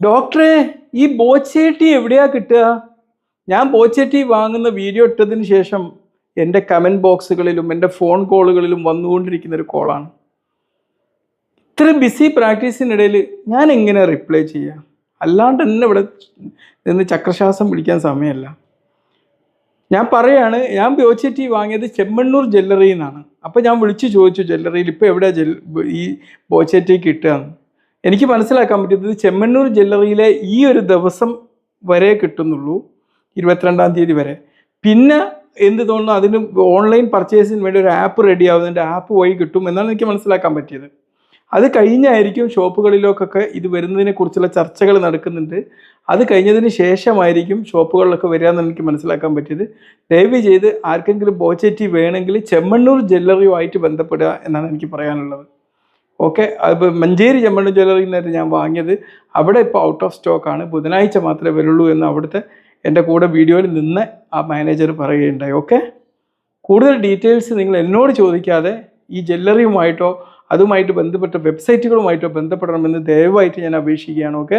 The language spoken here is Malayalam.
ഡോക്ടറെ ഈ ബോച്ചേട്ടി എവിടെയാ കിട്ടുക? ഞാൻ ബോച്ചേട്ടി വാങ്ങുന്ന വീഡിയോ ഇട്ടതിന് ശേഷം എന്റെ കമന്റ് ബോക്സുകളിലും എന്റെ ഫോൺ കോളുകളിലും വന്നുകൊണ്ടിരിക്കുന്ന ഒരു കോളാണ്. ഇത്ര ബിസി പ്രാക്ടീസിനിടയിൽ ഞാൻ എങ്ങനെ റിപ്ലൈ ചെയ്യാം അല്ലാണ്ട് എന്നെ ഇവിടെ നിന്ന് ചക്രശ്വാസം പിടിക്കാൻ സമയമല്ല. ഞാൻ പറയാണ് ഞാൻ ബോച്ചേട്ടി വാങ്ങിയത് ചെമ്മണ്ണൂർ ജ്വല്ലറിയിൽ നിന്നാണ്. അപ്പോൾ ഞാൻ വിളിച്ചു ചോദിച്ചു ജ്വല്ലറിയിൽ ഇപ്പോൾ എവിടെയാണ് ഈ ബോച്ചേറ്റി കിട്ടുകയെന്ന് എനിക്ക് മനസ്സിലാക്കാൻ പറ്റിയത് ചെമ്മണ്ണൂർ ജ്വല്ലറിയിലെ ഈ ഒരു ദിവസം വരെ കിട്ടുന്നുള്ളൂ ഇരുപത്തിരണ്ടാം തീയതി വരെ. പിന്നെ എന്ത് തോന്നുന്നു അതിന് ഓൺലൈൻ പർച്ചേസിന് വേണ്ടി ഒരു ആപ്പ് റെഡി ആവുന്നതിന്റെ ആപ്പ് വഴി കിട്ടും എന്നാണ് എനിക്ക് മനസ്സിലാക്കാൻ പറ്റിയത്. അത് കഴിഞ്ഞായിരിക്കും ഷോപ്പുകളിലേക്കൊക്കെ ഇത് വരുന്നതിനെ കുറിച്ചുള്ള ചർച്ചകൾ നടക്കുന്നുണ്ട്. അത് കഴിഞ്ഞതിന് ശേഷമായിരിക്കും ഷോപ്പുകളിലൊക്കെ വരിക എനിക്ക് മനസ്സിലാക്കാൻ പറ്റിയത്. ദയവ് ചെയ്ത് ആർക്കെങ്കിലും ബോച്ചറ്റി വേണമെങ്കിൽ ചെമ്മണ്ണൂർ ജ്വല്ലറിയുമായിട്ട് ബന്ധപ്പെടുക എന്നാണ് എനിക്ക് പറയാനുള്ളത്. ഓക്കെ അതിപ്പോൾ മഞ്ചേരി ജമ്മൽ ജ്വല്ലറിയിൽ നിന്നായിരുന്നു ഞാൻ വാങ്ങിയത്. അവിടെ ഇപ്പോൾ ഔട്ട് ഓഫ് സ്റ്റോക്കാണ് ബുധനാഴ്ച മാത്രമേ വരുള്ളൂ എന്ന് അവിടുത്തെ എന്റെ കൂടെ വീഡിയോയിൽ നിന്ന് ആ മാനേജർ പറയുകയുണ്ടായി. ഓക്കെ കൂടുതൽ ഡീറ്റെയിൽസ് നിങ്ങൾ എന്നോട് ചോദിക്കാതെ ഈ ജ്വല്ലറിയുമായിട്ടോ അതുമായിട്ട് ബന്ധപ്പെട്ട വെബ്സൈറ്റുകളുമായിട്ടോ ബന്ധപ്പെടണമെന്ന് ദയവായിട്ട് ഞാൻ അപേക്ഷിക്കുകയാണ്. ഓക്കെ